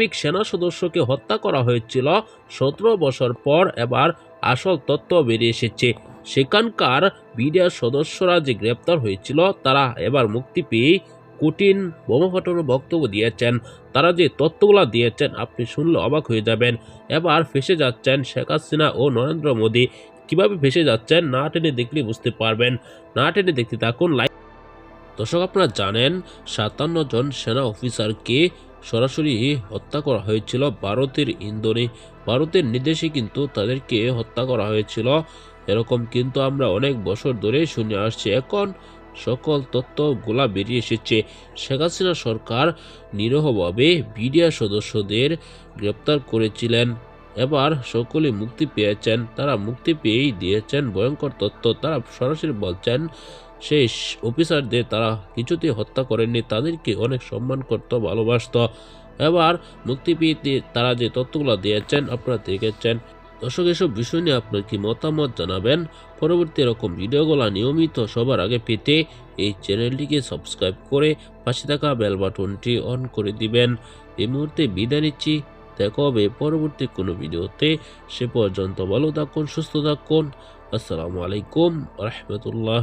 Pick সেনা সদস্যকে হত্যা করা হয়েছিল। সতেরো বছর পর এবার আসল তথ্য বেরিয়ে এসেছে। সেখানকার বিডিআর সদস্যরা যে গ্রেপ্তার হয়েছিল, তারা এবার মুক্তি পেয়ে কঠিন বোমা বক্তব্য দিয়েছেন। তারা যে তথ্যগুলো দিয়েছেন, আপনি শুনলে অবাক হয়ে যাবেন। এবার ফেসে যাচ্ছেন শেখ হাসিনা ও নরেন্দ্র মোদী। কীভাবে ভেসে যাচ্ছেন, না টেনে দেখলে বুঝতে পারবেন। না টেনে দেখতে থাকুন, লাইক দর্শক, আপনারা জানেন, সাতান্ন জন সেনা অফিসারকে সরাসরি হত্যা করা হয়েছিল ভারতের ইন্দোরে। ভারতের নির্দেশে কিন্তু তাদেরকে হত্যা করা হয়েছিল। এরকম কিন্তু আমরা অনেক বছর ধরে শুনে আসছি। এখন সকল তথ্যগুলা বেরিয়ে এসেছে। শেখ হাসিনা সরকার নিরহভাবে বিডিআর সদস্যদের গ্রেপ্তার করেছিলেন। এবার সকলে মুক্তি পেয়েছেন। তারা মুক্তি পেয়েই দিয়েছেন ভয়ঙ্কর তথ্য। তারা সরাসরি বলছেন সেই অফিসারদের তারা কিছুতেই হত্যা করেননি, তাদেরকে অনেক সম্মান করত, ভালোবাসত। এবার মুক্তি পেয়ে তারা যে তথ্যগুলো দিয়েছেন, আপনারা দেখেছেন। দর্শক, এসব বিষয় নিয়ে আপনার কি মতামত জানাবেন? পরবর্তী এরকম ভিডিওগুলো নিয়মিত সবার আগে পেতে এই চ্যানেলটিকে সাবস্ক্রাইব করে পাশে থাকা বেল বাটনটি অন করে দিবেন। এই মুহূর্তে বিদায় নিচ্ছি। দেখা হবে পরবর্তী কোনো ভিডিওতে। সে পর্যন্ত ভালো থাকুন, সুস্থ থাকুন। আসসালামু আলাইকুম রহমতুল্লাহ।